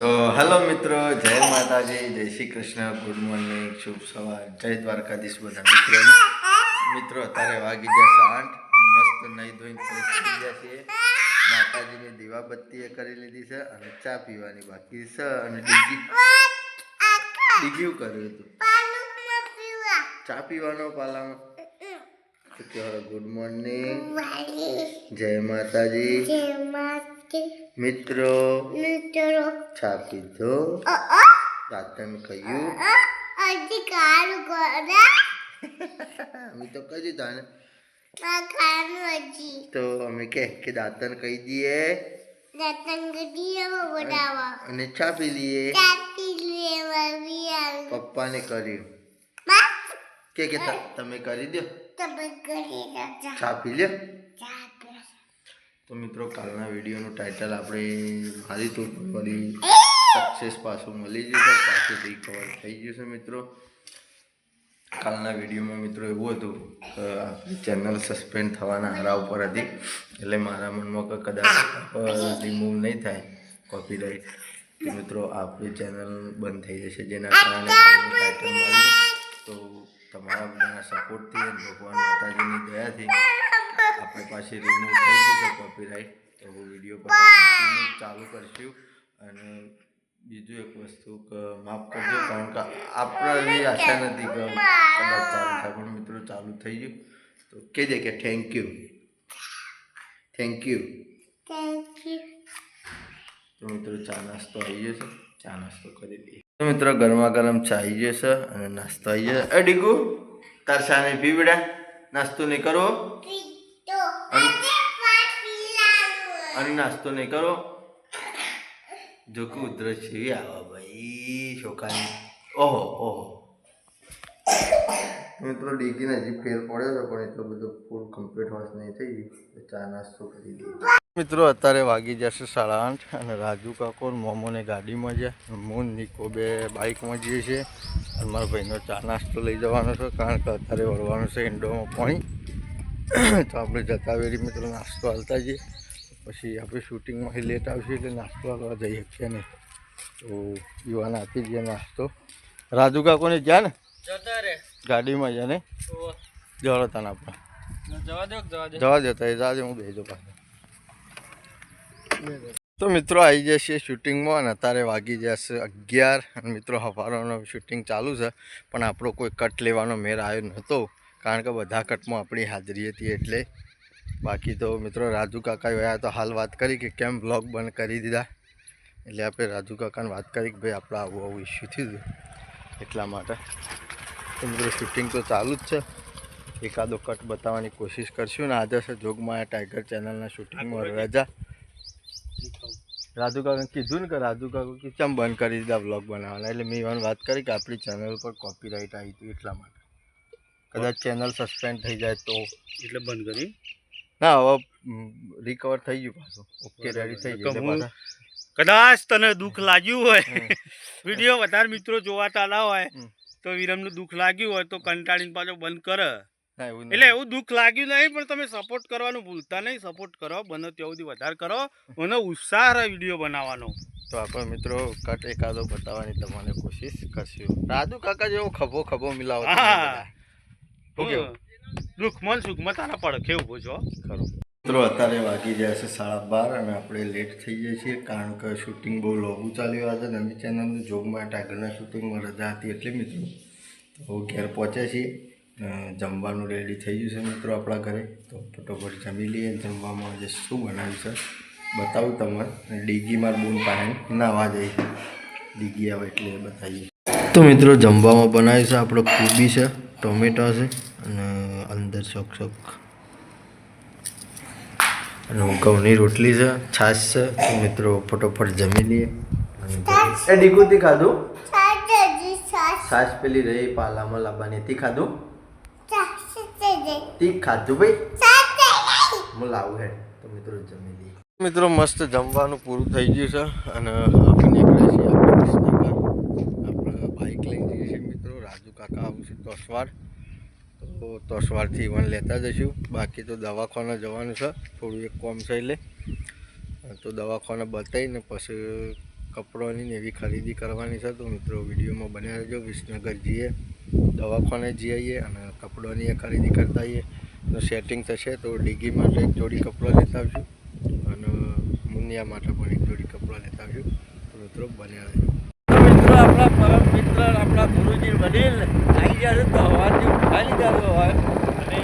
તો હેલો મિત્રો જય માતાજી જય શ્રી કૃષ્ણ. ગુડ મોર્નિંગ શુભ સવાર. જય દ્વારકાધીશ બધા મિત્રો મિત્રો અત્યારે વાગી ગયા છે આઠ મસ્ત નહીં ધોઈને ફ્રેશ થઈ ગયા છીએ. માતાજીની દીવાબત્તી એ કરી લીધી છે અને ચા પીવાની બાકી છે અને ડીગી ડીગ્યું કર્યું હતું. ચા પીવાનો પાલામાં ગુડ મોર્નિંગ જય માતાજી મિત્રો ચા પીધો દાંતન કહ્યું અમે તો કહી દીધા ને તો અમે કે કે દાંતન કહી દઈએ અને ચા પી લઈએ પપ્પાને કર્યું કે કે ત- તમે કરી દો ચા પી લ્યો તો મિત્રો કાલના વિડીયોનું ટાઇટલ આપણે મારી તો ફરી સક્સેસ પાછું મળી જશે પાછું રિકવર થઈ ગયું છે મિત્રો. કાલના વિડીયોમાં મિત્રો એવું હતું કે આપણી ચેનલ સસ્પેન્ડ થવાના હરા ઉપર હતી. એટલે મારા મનમાં કે કદાચ રિમૂવ નહીં થાય કોપીરાઇટ તો મિત્રો આપણી ચેનલ બંધ થઈ જશે જેના કારણે તો તમારા સપોર્ટથી ભગવાન માતાજીની દયાથી આપણે પાછી રિમૂવ થઈ જશે કોપીરાઇટ તો વીડિયો પાછા ચાલુ કરશું. અને બીજું એક વસ્તુ માફ કરજો કારણ કે આપણાની આશા નથી કે કદાચ ચાલુ થાય પણ મિત્રો ચાલુ થઈ ગયું. તો કહેજે કે થેન્ક યુ થેન્ક યુ તો મિત્રો ચા નાસ્તો આવી ગયો છે. ચા નાસ્તો કરી દઈએ તો મિત્રો ગરમા ગરમ ચા આવી જશે અને નાસ્તો આવી જશે એ તાર સામે પીવડા નાસ્તો નહીં કરો. અને અને નાસ્તો નહીં કરો. જો કે ઉધરસ જેવી આવા ભાઈ છોકરાની ઓહો ઓહો. મિત્રો ડીગીને હજી ફેર પડ્યો છે પણ એટલો બધો ફૂલ કમ્પ્લીટ હોશ નહીં થઈ ગયું ચા નાસ્તો કરી દઈએ મિત્રો અત્યારે વાગી જશે સાડા આઠ અને રાજુ કાકોર મોમોને ગાડીમાં છે. હું નિકો બે બાઇકમાં જઈએ છીએ. અને મારા ભાઈનો ચા નાસ્તો લઈ જવાનો છે કારણ કે અત્યારે વળવાનું છે ઇન્ડોમાં પાણી. તો આપણે જતા વેરી મિત્રો નાસ્તો હાલતા જઈએ. પછી આપણે શૂટિંગમાં લેટ આવશે એટલે નાસ્તો હાલવા જઈએ શકીએ નહીં તો યુવાન આપી દઈએ નાસ્તો. રાજુ કાકોને જ્યાં ને? ગાડીમાં જ્યાં ને? તો જવા તને આપણે. જવા દો જવા દે? જવા દેતા એ જાજે હું બેજો પાછો. તો મિત્રો આવી જશે શૂટિંગમાં અને અત્યારે વાગી જશે અગિયાર. અને મિત્રો હવારોનો શૂટિંગ ચાલુ છે પણ આપણો કોઈ કટ લેવાનો મેર આવ્યો નહોતો કારણ કે બધા કટમાં આપણી હાજરી હતી એટલે. બાકી તો મિત્રો રાજુ કાકા આવ્યા તો હાલ વાત કરી કે કેમ બ્લોગ બંધ કરી દીધા. એટલે આપણે રાજુ કાકાને વાત કરી કે ભાઈ આપણે આવું આવું ઇસ્યુ થયું એટલા માટે. તો મિત્રો શૂટિંગ તો ચાલુ જ છે. એકાદો કટ બતાવવાની કોશિશ કરશું ને આજે છે જોગમાયા ટાઈગર ચેનલના શૂટિંગમાં રજા. રાજુ કાકા કીધું ને કે રાજુ કાકા કે ચમ બંધ કરી દીધા બ્લોગ બનાવવાના? એટલે મેં એવાની વાત કરી કે આપણી ચેનલ પર કોપીરાઇટ આવી હતી એટલા માટે. કદાચ ચેનલ સસ્પેન્ડ થઈ જાય તો. એટલે બંધ કરી? ના હવે રિકવર થઈ ગયું પાછું. ઓકે રેડી થઈ ગયું કદાચ તને દુઃખ લાગ્યું હોય. વીડિયો વધારે મિત્રો જોવાતા ના હોય તો વિરમનું દુઃખ લાગ્યું હોય તો કંટાળીને પાછો બંધ કરે. એટલે એવું દુઃખ લાગ્યું નહીં પણ તમે સપોર્ટ કરવાનું ભૂલતા નહીં. સપોર્ટ કરો બને ત્યાં સુધી વધારે કરો મને ઉત્સાહ રહે વીડિયો બનાવવાનો. તો આપણે મિત્રો કટ એકાદો બતાવવાની તમારે કોશિશ કરશું. રાજુ કાકા જેવો ખભો ખભો મિલાવો ઓકે કેવું? દુઃખમાં સુખમાં તારા પડખે ઊભો છો? ખરો. મિત્રો અત્યારે વાગી જાય છે સાડા બાર અને આપણે લેટ થઈ જઈએ છીએ કારણ કે શૂટિંગ બહુ લોગું ચાલ્યું આજે નવી ચેનલનું જોગમાં આગળના શૂટિંગમાં રજા હતી એટલે મિત્રો તો ઘેર પહોંચ્યા છીએ. જમવાનું રેડી થઈ ગયું છે મિત્રો આપણા ઘરે. તો ફટોફટ જમી લઈએ જમવામાં આજે શું બનાવ્યું છે? બતાવું તમારે ડીગી માર બૂન પાસે નાવા જઈ ડીગી આવે એટલે બતાવીએ. તો મિત્રો જમવામાં બનાવ્યું છે આપણો કોબી છે ટોમેટો છે અને અંદર શોખ શોખ અને ઘઉંની રોટલી છે છાશ છે. તો મિત્રો ફટોફટ જમી લઈએ. એ ડીકુથી ખાધું? છાશ પેલી રહી પાલામાં લાવવાની હતી ખાધું? તી ખાધું ભાઈ? હું લાવું હે તો મિત્રો જમી લઈએ. મિત્રો મસ્ત જમવાનું પૂરું થઈ ગયું છે અને આપણે નીકળ્યા છીએ આપણે વિસનગર આપણે બાઇક લઈને જઈએ છીએ મિત્રો. રાજુ કાકા આવશે તોસવાર. તો તોસવારથી વન લેતા જઈશું. બાકી તો દવાખાને જવાનું છે. થોડું એક કોમ છે એટલે. તો દવાખાને બતાવીને પછી કપડોની ને એવી ખરીદી કરવાની છે. તો મિત્રો વિડીયોમાં બન્યા રહેજો. વિસનગર જઈએ દવાખાને જઈએ અને કપડાની એ ખરીદી કરતા આવીએ. તો સેટિંગ થશે તો ડીગી માટે એક જોડી કપડો લેતા આવશું અને મુનિયા માટે પણ એક જોડી કપડાં લેતા આવશું તો મિત્રો બન્યા રહેજો. મિત્રો આપણા પરમ મિત્ર આપણા ગુરુજી વડીલ આવી ગયા છે તો હવાથી ખાલી જતો હોય. અને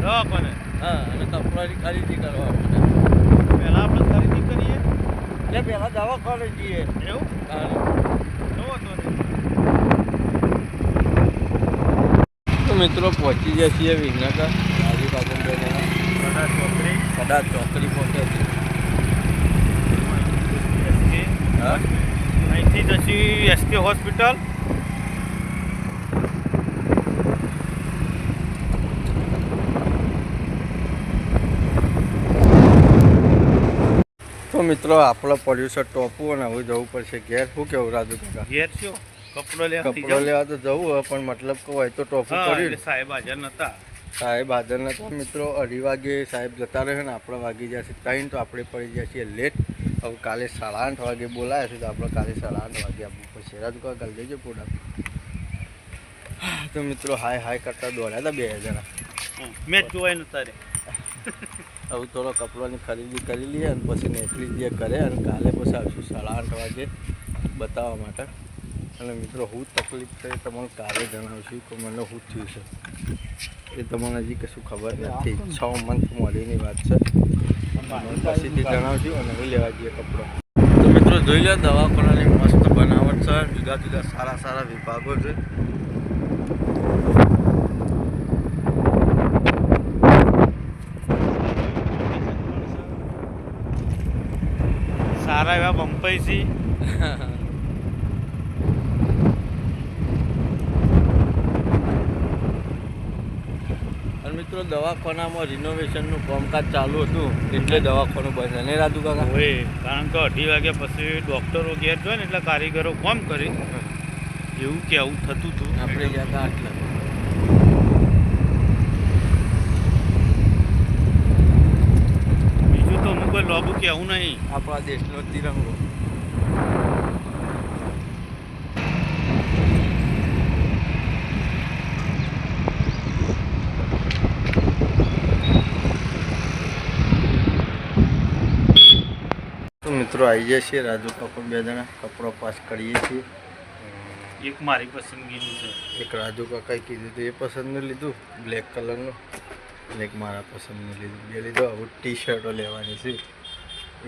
દવાખાને હા અને કપડાની ખરીદી કરવા માટે પહેલાં આપણે ખરીદી કરીએ. એટલે પહેલાં દવાખાને જઈએ. એવું? હા. જોવો તો ને. તો મિત્રો પહોંચી જશે છીએ વિજ્ઞાનગર. ગાડી બાજુ ચોકડી. કદાચ ચોકડી પહોંચે છે અહીંથી જશી એસકે હોસ્પિટલ. તો મિત્રો આપણો પડ્યું છે ટોપું અને હવે જવું પડશે ઘેર. શું કેવું રાજુ કાકા ઘેર છો? કપડો લેવા કપડો લેવા તો જવું પણ મતલબ કે હોય તો ટોપું પડ્યું સાહેબ હાજર નતા. સાહેબ હાજર નતા. મિત્રો અઢી વાગે સાહેબ જતા રહે ને આપણે વાગી જશે ત્રણ તો આપણે પડી જાય છીએ લેટ હવે કાલે સાડા આઠ વાગે બોલાયા છે તો આપણે કાલે સાડા આઠ વાગે આપણે પડશે. રાજુ કાલે જઈજો પોડા તો મિત્રો હાય હાય કરતા દોડ્યા હતા બે હજાર મેચ જોવાય નતા રે. હવે થોડો કપડાની ખરીદી કરી લઈએ અને પછી નીકળી જે કરે અને કાલે પછી આવશું સાડા આઠ વાગે બતાવવા માટે. અને મિત્રો હું તકલીફ થઈ તમને કાલે જણાવશું કે મને શું થયું છે. એ તમને હજી કશું ખબર નથી. છ મંથ મોડીની વાત છે. પછીથી જણાવશું અને હું લેવા જઈએ કપડો. તો મિત્રો જોઈ લો દવાખાનાની મસ્ત બનાવટ છે. જુદા જુદા સારા સારા વિભાગો છે. સારા એવા બંપાઈ છે અને મિત્રો દવાખાનામાં રિનોવેશનનું કામકાજ ચાલુ હતું એટલે દવાખાનું બંધ અને રાજુ કાકા? હોય કારણ કે અઢી વાગ્યા પછી ડૉક્ટરો ઘેર જોય ને એટલે કારીગરો કોમ કરી. એવું કે આવું થતું હતું. આપણે ગયા હતા આટલા. બીજું તો હું કોઈ લોબુ કે આવું નહીં. આપણા દેશનો તિરંગો તો મિત્રો આવી જાય છે રાજુ કાકો બે જણા કપડો પાસ કરીએ છીએ. એક મારી પસંદગીનું છે. એક રાજુ કાકાએ કીધું હતું એ પસંદનું લીધું બ્લેક કલરનું. એક મારા પસંદનું લીધું. બે લીધો આવું ટી શર્ટો લેવાની છે.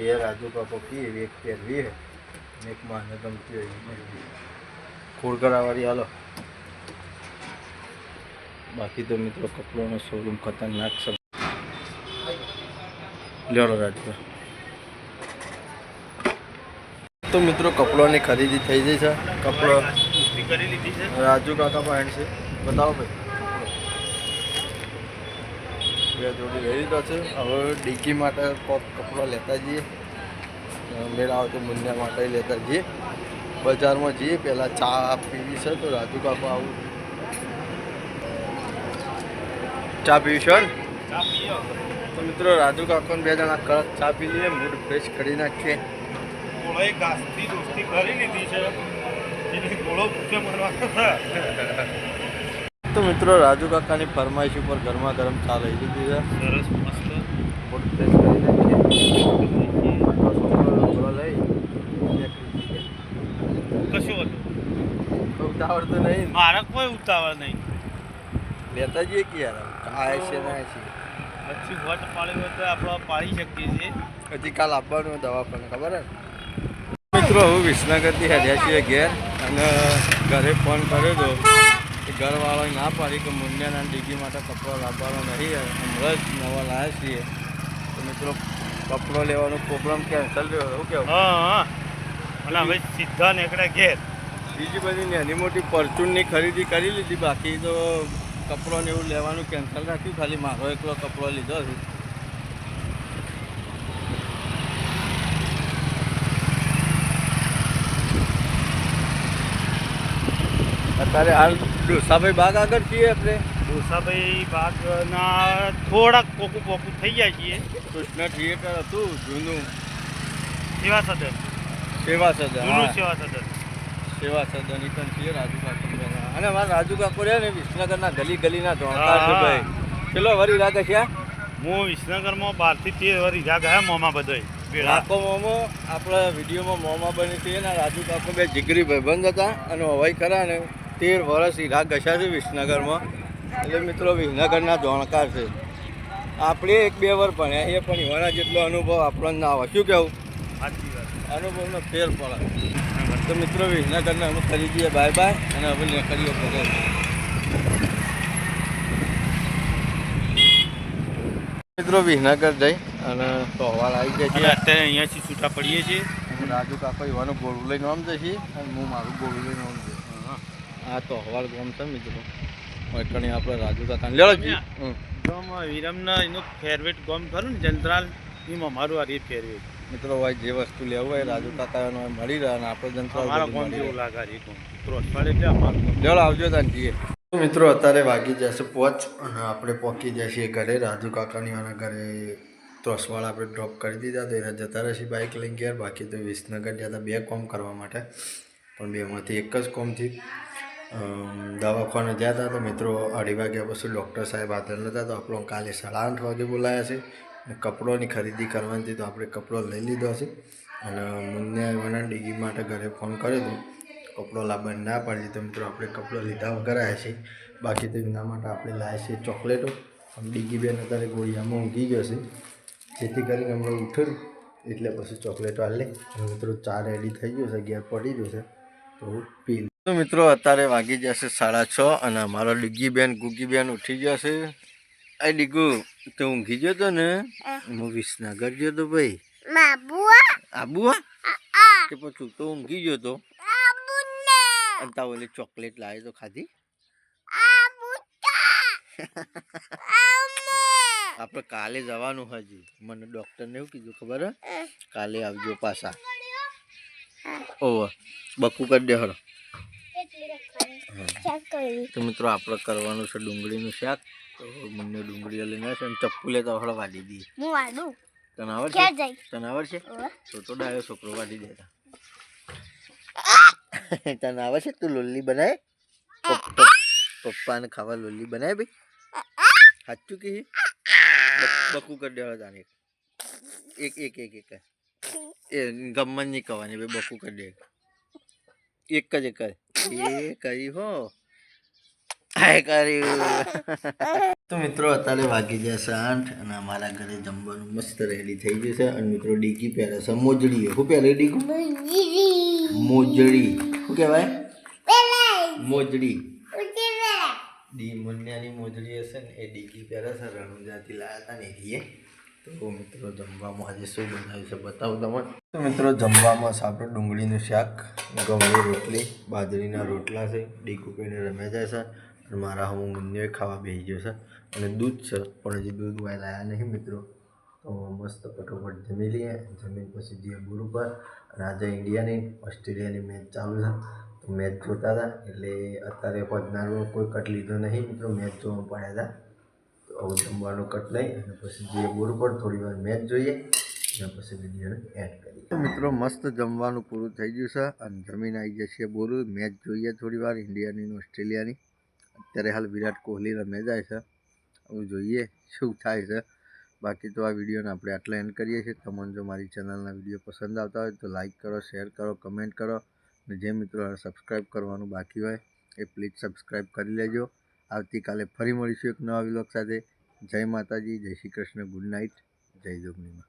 એ રાજુ કાકો કી એવી એક પહેરવી એક માને ગમતી હોય ખોડકરાવાળી હાલો. બાકી તો મિત્રો કપડાનો શોરૂમ ખતરનાક છે. લ્યો રાજુ. તો મિત્રો કપડાની ખરીદી થઈ ગઈ છે. કપડો રાજુ કાકા પણ છે. બતાવો ભાઈ. બે જોડી લઈ લીધા છે. હવે ડીકી માટે કપડો લેતા જઈએ. મેળ આવે તો મુન્યા માટે લેતા જઈએ. બજારમાં જઈએ. પહેલાં ચા પીવી છે તો રાજુ કાકો આવું. ચા પીવી છે તો મિત્રો રાજુ કાકોને બે જણા કડક ચા પી લઈએ. મૂડ ફ્રેશ કરી નાખીએ. ગોળોએ ઘાસથી દોસ્તી કરી લીધી છે. એટલે ગોળો ભૂખે મરવાનો છે તો મિત્રો રાજુ કાકાની ફરમાઈશ ઉપર ગરમા ગરમ ચા લઈ લીધી છે. સરસ મસ્ત. મૂડ ફ્રેશ કરી કશું હતું? ઉતાવળ તો નહીં. મારા કોઈ ઉતાવળ નહીં. લેતા જઈએ કે યાર? આ છે ના છે. પછી વટ પાડી હોય તો આપણે પાડી શકીએ છીએ. હજી કાલ આપવાનું દવા પણ ખબર હે મિત્રો હું વિસનગરથી હેડ્યા છીએ ઘેર અને ઘરે ફોન કર્યો હતો કે ઘરવાળાએ ના પાડી કે મુંડિયાના ડીગી માટે કપડો લાવવાનો નહીં હમણાં જ નવા લાવ્યા છીએ. તો મિત્રો કપડો લેવાનો પ્રોગ્રામ કેન્સલ થયો એવું કેવું? હા હા. અને હવે સીધા નીકળ્યા ઘેર. બીજી બધી નાની મોટી પરચૂનની ખરીદી કરી લીધી બાકી તો કપડો ને એવું લેવાનું કેન્સલ રાખ્યું ખાલી મારો એકલો કપડો લીધો છે. અત્યારે હાલ ડોસાભાઈ બાગ આગળ છીએ આપણે? ડોસાભાઈ બાગના થોડાક પોકું પોકું થઈ જાય છીએ. કૃષ્ણ થિયેટર હતું જૂનું. સેવા સદન. સેવા સદન જૂનું સેવા સદન. સેવા સદન ઈ છીએ રાજુ કાકોર અને મારા રાજુ કાકોર ને વિસનગરના ગલી ગલીના ધોળકા છે ભાઈ. ચલો વરી લાગે છે હું વિસનગરમાં બારથી તેર વરી જા ગયા મોમાં બધાય. રાખો મોમો આપણા વિડીયોમાં મોમા બની હતી એના રાજુ કાકો બે જીગરી ભાઈબંધ હતા અને હવાઈ ખરા ને. તેર વર્ષ હીરા ઘસ્યા છે વિસનગરમાં. એટલે મિત્રો વિસનગરના જોણકાર છે. આપણે એક બે વાર ભણ્યા એ પણ એવાના જેટલો અનુભવ આપણને ના આવે. શું કહેવું અનુભવનો ફેર પડે. તો મિત્રો વિસનગરને અમે કરી દઈએ બાય બાય. અને હવે નીકળીએ ઘરે મિત્રો વિસનગર જઈ અને તહેવાર આવી ગયા છે. અત્યારે અહીંયાથી છૂટા પડીએ છીએ. હું રાજુ કાકા એવાનું ગોળું લઈને આમ જશે અને હું મારું ગોળું લઈને આમ આ તો હવાલ ગામ છે મિત્રો. કણી આપણે રાજુ કાકા લેળો જી. હમ. ગામમાં વિરમના એનું ફેરવેટ ગામ ખરું ને જંત્રાલ એમાં મારું આ રીત ફેરવેટ મિત્રો હોય જે વસ્તુ લેવું હોય રાજુ કાકા એનો મળી રહે અને આપણે જંત્રાલ મારા ગામ જેવું લાગે રીત મિત્રો અઠવાડિયે એટલે અમારું લેળો આવજો તાન જઈએ મિત્રો અત્યારે વાગી જશે પહોંચ અને આપણે પહોંચી જઈએ ઘરે. રાજુ કાકાની વાના ઘરે ત્રસવાળ આપણે ડ્રોપ કરી દીધા. તો એના જતા રહેશે બાઇક લઈને ગયા બાકી તો વિસનગર જતા બે કોમ કરવા માટે. પણ બેમાંથી એક જ કોમથી દવાખાને ગયા હતા તો મિત્રો અઢી વાગ્યા પછી ડૉક્ટર સાહેબ હાજર નહોતા તો આપણો કાલે સાડા આઠ વાગે બોલાયા છે. અને કપડોની ખરીદી કરવાની હતી તો આપણે કપડો લઈ લીધો છે. અને મુન્યા મને ડીગી માટે ઘરે ફોન કર્યો હતો કપડો લાવવાની ના પાડી તો મિત્રો આપણે કપડો લીધા વગર આવ્યા છીએ. બાકી તો એના માટે આપણે લાવ્યા છીએ ચોકલેટો. આમ ડીગી બેન અત્યારે ગોળિયામાં ઊંઘી ગયો છે. જેથી કરીને હમણાં ઉઠ્યું એટલે પછી ચોકલેટો હાલે લે મિત્રો ચા રેડી થઈ ગયો છે ગેર પડી ગયો છે. તો પી તો મિત્રો અત્યારે વાગી જશે સાડા છ અને અમારો ડિગ્ગીબેન બેન ગુગી બેન ઉઠી જશે. આ ડીગુ તો ઊંઘી ગયો તો ને? હું. વિસનગર ગયો તો ભાઈ. આબુ હા કે પછી તો ઊંઘી ગયો તો? અને તા ઓલી ચોકલેટ લાવી તો ખાધી? આપણે કાલે જવાનું હજી. મને ડૉક્ટરને એવું કીધું ખબર કાલે આવજો પાછા. ઓવ. બકુ કરી દે હળો. તો મિત્રો આપણે કરવાનું છે ડુંગળીનું શાક. તો મને ડુંગળી લઈને છે અને ચપ્પુ લેતા હળ વાડી દઈએ. તને આવડશે? તને આવડશે? તો તો ડાયો છોકરો વાડી દેતા. તને આવડશે તું લોલી પપ- પપ્પાને ખાવા લોલી બનાય ભાઈ. સાચું કે બકુ કરી દેવા તાને એક. એક એક એક એ ગમન નહીં કહેવાની ભાઈ બકુ કરી દે. એક જ એક જ એ કરી હો. તો મિત્રો અત્યારે વાગી જશે આઠ અને અમારા ઘરે જમવાનું મસ્ત રેડી થઈ ગયું છે. અને મિત્રો ડીગી પહેરે છે મોજડી. શું પહેરે ડીગું? મોજડી. શું કહેવાય? મોજડી. ડી મુન્યાની મોજડી હશે ને એ ડીગી પહેરે છે. રણુજાથી લાયા હતા ને એ તો મિત્રો, જમવામાં આજે શું બનાવ્યું છે બતાવું તમે. તો મિત્રો, જમવામાં આપણે ડુંગળીનું શાક ઘઉંની રોટલી, બાજરીના રોટલા છે, ડીકુ પીને રમ્યા જાય છે, અને મારા હું મુન્યો ખાવા બેસી ગયો છે. અને દૂધ છે, પણ હજી દૂધ વાય લાયા નહીં મિત્રો. તો મસ્ત ફટોફટ જમી લઈએ. જમીન પછી જઈએ બોર ઉપર. અને આજે ઇન્ડિયાની, ઓસ્ટ્રેલિયાની મેચ ચાલુ છે. તો મેચ જોતા હતા. એટલે અત્યારે પદનારનો કોઈ કટ લીધો નહીં મિત્રો મેચ જોવા પડ્યા હતા. જમવાનું કટ લઈ અને પછી જે બોર પર થોડી વાર મેચ જોઈએ અને પછી મિત્રો, મસ્ત જમવાનું પૂરું થઈ ગયું છે અને જમીન આવી જશે બોરું. મેચ જોઈએ થોડી વાર, ઇન્ડિયાની ને ઓસ્ટ્રેલિયાની. અત્યારે હાલ વિરાટ કોહલી રમે જાય છે. હવે જોઈએ શું થાય છે. બાકી તો આ વિડીયોને આપણે આટલા એન્ડ કરીએ છીએ. તમને જો મારી ચેનલના વીડિયો પસંદ આવતા હોય તો લાઇક કરો શેર કરો કમેન્ટ કરો. અને જે મિત્રો સબસ્ક્રાઈબ કરવાનું બાકી હોય, એ પ્લીઝ સબસ્ક્રાઈબ કરી લેજો. આવતીકાલે ફરી મળીશું એક નવા વ્લોગ સાથે. જય માતાજી, જય શ્રી કૃષ્ણ, ગુડ નાઇટ, જય જોગણીમાં.